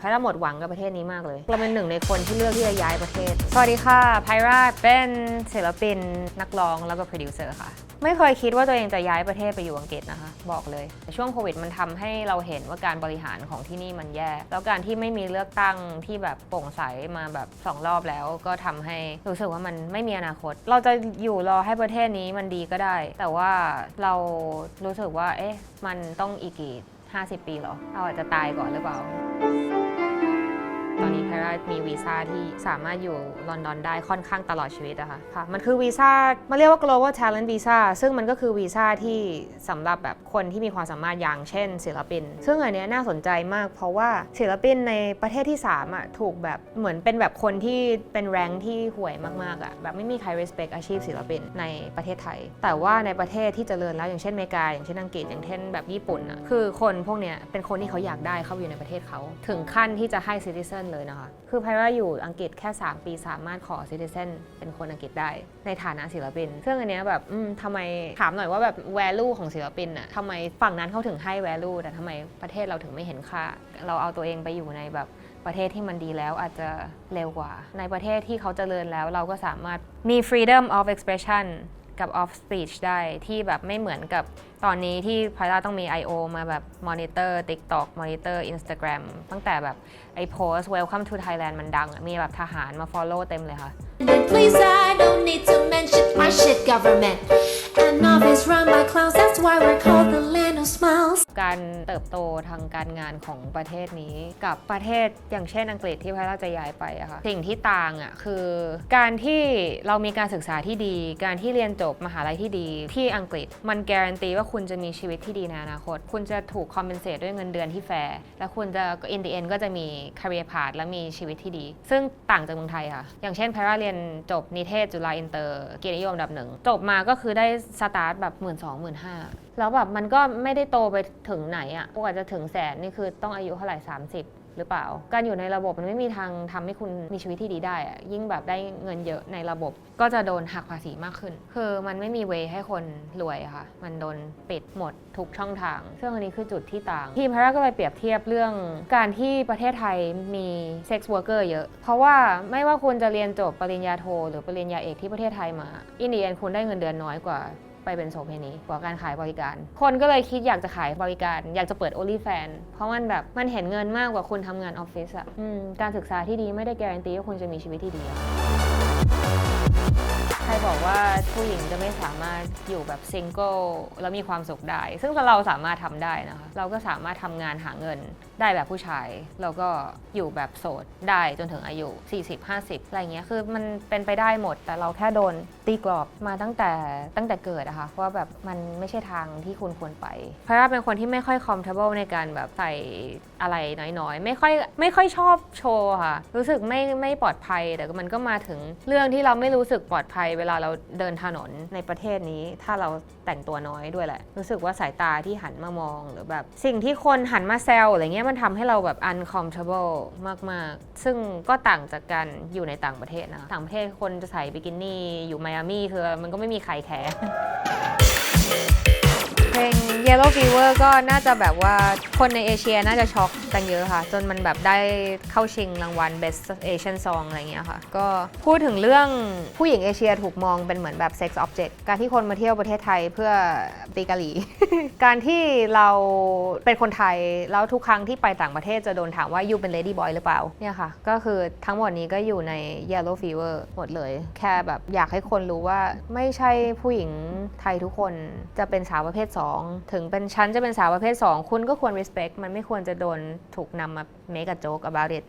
แพทย์หมดหวังกับประเทศนี้มากเลย เราเป็นหนึ่งในคนที่เลือกที่จะย้ายประเทศ สวัสดีค่ะไพราเป็นศิลปินนักร้องแล้วก็โปรดิวเซอร์ค่ะ ไม่เคยคิดว่าตัวเองจะย้ายประเทศไปอยู่อังกฤษนะคะ บอกเลยแต่ช่วงโควิดมันทำให้เราเห็นว่าการบริหารของที่นี่มันแย่ แล้วการที่ไม่มีเลือกตั้งที่แบบโปร่งใสมาแบบสองรอบแล้ว ก็ทำให้รู้สึกว่ามันไม่มีอนาคต เราจะอยู่รอให้ประเทศนี้มันดีก็ได้ แต่ว่าเรารู้สึกว่า เอ๊ะ มันต้องอีกกี่50 ปีหรอ เราอาจจะตายก่อนหรือเปล่า นี้ไพรามีวีซ่าที่สามารถอยู่ลอนดอนได้ค่อนข้างตลอดชีวิตอะค่ะค่ะ มันคือวีซ่ามาเรียกว่า global talent visa ซึ่งมันก็คือวีซ่าที่สำหรับแบบคนที่มีความสามารถอย่างเช่น ศิลปิน ซึ่งอันเนี้ยน่าสนใจมากเพราะว่าศิลปินในประเทศที่3อะถูกแบบเหมือนเป็นแบบคนที่เป็นแรงที่ห่วยมากๆอะแบบไม่มีใคร respect อาชีพศิลปินในประเทศไทย แต่ว่าในประเทศที่เจริญแล้วอย่างเช่นอเมริกาอย่างเช่นอังกฤษอย่างเช่นแบบญี่ปุ่นอะคือคนพวกเนี้ยเป็นคนที่เขาอยากได้เข้าอยู่ในประเทศเขา ถึงขั้นที่จะให้ citizen เลยนะคะ คือไพราอยู่อังกฤษแค่ 3 ปีสามารถขอ citizen เป็นคนอังกฤษได้ ในฐานะศิลปิน ซึ่งอันเนี้ยแบบทำไมถามหน่อยว่าแบบ value ของศิลปินอะทำไมฝั่งนั้นเขาถึงให้ value แต่ทำไมประเทศเราถึงไม่เห็นค่า เราเอาตัวเองไปอยู่ในแบบประเทศที่มันดีแล้วอาจจะเร็วกว่า ในประเทศที่เขาเจริญแล้วเราก็สามารถมี freedom of expression กับ off speech ได้ที่แบบไม่เหมือนกับตอนนี้ที่พาราต้องมี I.O. มาแบบ monitor TikTok monitor Instagram ตั้งแต่แบบไอ้โพส welcome to Thailand มันดังอะมีแบบทหารมา follow เต็มเลยค่ะ And please, I don't need to mention my shit government. การเติบโตทางการงานของประเทศนี้กับประเทศอย่างเช่นอังกฤษที่พระราจะย้ายไปอะค่ะสิ่งที่ต่างอะคือ การที่เรามีการศึกษาที่ดี การที่เรียนจบมหาลัยที่ดีที่อังกฤษ มันการันตีว่าคุณจะมีชีวิตที่ดีในอนาคต คุณจะถูกคอมเพนเซตด้วยเงินเดือนที่แฟร์และคุณจะ in the end ก็จะมี career path และมีชีวิตที่ดี ซึ่งต่างจากเมืองไทยค่ะอย่างเช่นพระราเรียนจบนิเทศจุฬาอินเตอร์เกียรตินิยมอันดับหนึ่งจบมาก็คือได้สตาร์ทแบบหมื่นสองหมื่นห้าแล้วแบบมันก็ไม่ได้โตไปถึงไหนอะ่ะกว่าจะถึงแสนนี่คือต้องอายุเท่าไหร่ 30 หรือเปล่า การอยู่ในระบบมันไม่มีทางทำให้คุณมีชีวิตที่ดีได้อะยิ่งแบบได้เงินเยอะในระบบ ก็จะโดนหักภาษีมากขึ้น คือมันไม่มีเวให้คนรวยค่ะ มันโดนปิดหมดทุกช่องทาง ซึ่งอันนี้คือจุดที่ต่าง ทีมพาราก็เลยเปรียบเทียบเรื่อง การที่ประเทศไทยมีเซ็กซ์วอร์เกอร์เยอะ เพราะว่าไม่ว่าคุณจะเรียนจบปริญญาโท หรือปริญญาเอกที่ประเทศไทยมาอินเดียคุณได้เงินเดือนน้อยกว่า ไปเป็นโสเภณีกว่าการขายบริการ คนก็เลยคิดอยากจะขายบริการ อยากจะเปิดโอลี่แฟนเพราะมันแบบมันเห็นเงินมากกว่าคุณทำงานออฟฟิศอะการศึกษาที่ดีไม่ได้การันตีว่าคุณจะมีชีวิตที่ดี ใครบอกว่าผู้หญิงจะไม่สามารถอยู่แบบซิงเกิลแล้วมีความสุขได้ ซึ่งเราสามารถทำได้นะคะ เราก็สามารถทำงานหาเงินได้แบบผู้ชาย แล้วก็อยู่แบบโสดได้จนถึงอายุ 40-50 อะไรเงี้ย คือมันเป็นไปได้หมด แต่เราแค่โดนตีกรอบมาตั้งแต่ตั้งแต่เกิดอะค่ะว่าแบบมันไม่ใช่ทางที่คุณควรไป เพราะว่าเป็นคนที่ไม่ค่อย comfortable ในการแบบใส่อะไรน้อยๆ ไม่ค่อยไม่ค่อยชอบโชว์ค่ะ รู้สึกไม่ไม่ปลอดภัย แต่มันก็มาถึงเรื่องที่เราไม่รู้สึกปลอดภัย เวลาเราเดินถนนในประเทศนี้ ถ้าเราแต่งตัวน้อยด้วยแหละ รู้สึกว่าสายตาที่หันมามองหรือแบบสิ่งที่คนหันมาแซวอะไรเงี้ยมันทำให้เราแบบ uncomfortable มาก ๆ ซึ่งก็ต่างจากการอยู่ในต่างประเทศนะ ต่างประเทศคนจะใส่บิกินี่อยู่ไมอามี่คือมันก็ไม่มีใครแคร์เพลง Yellow Fever ก็น่าจะแบบว่าคนในเอเชียน่าจะช็อกกันเยอะค่ะ จนมันแบบได้เข้าชิงรางวัล Best Asian Song อะไรเงี้ยค่ะ ก็พูดถึงเรื่องผู้หญิงเอเชียถูกมองเป็นเหมือนแบบ sex object การที่คนมาเที่ยวประเทศไทยเพื่อตีกะหรี่ การที่เราเป็นคนไทย แล้วทุกครั้งที่ไปต่างประเทศจะโดนถามว่ายูเป็น lady boy หรือเปล่าเนี่ยค่ะ ก็คือทั้งหมดนี้ก็อยู่ใน Yellow Fever หมดเลย แค่แบบอยากให้คนรู้ว่าไม่ใช่ผู้หญิงไทยทุกคนจะเป็นสาวประเภท 2ถึงเป็นชั้นจะเป็นสาวประเภท 2 คุณก็ควร respect มันไม่ควรจะโดนถูกนำมา make a joke about it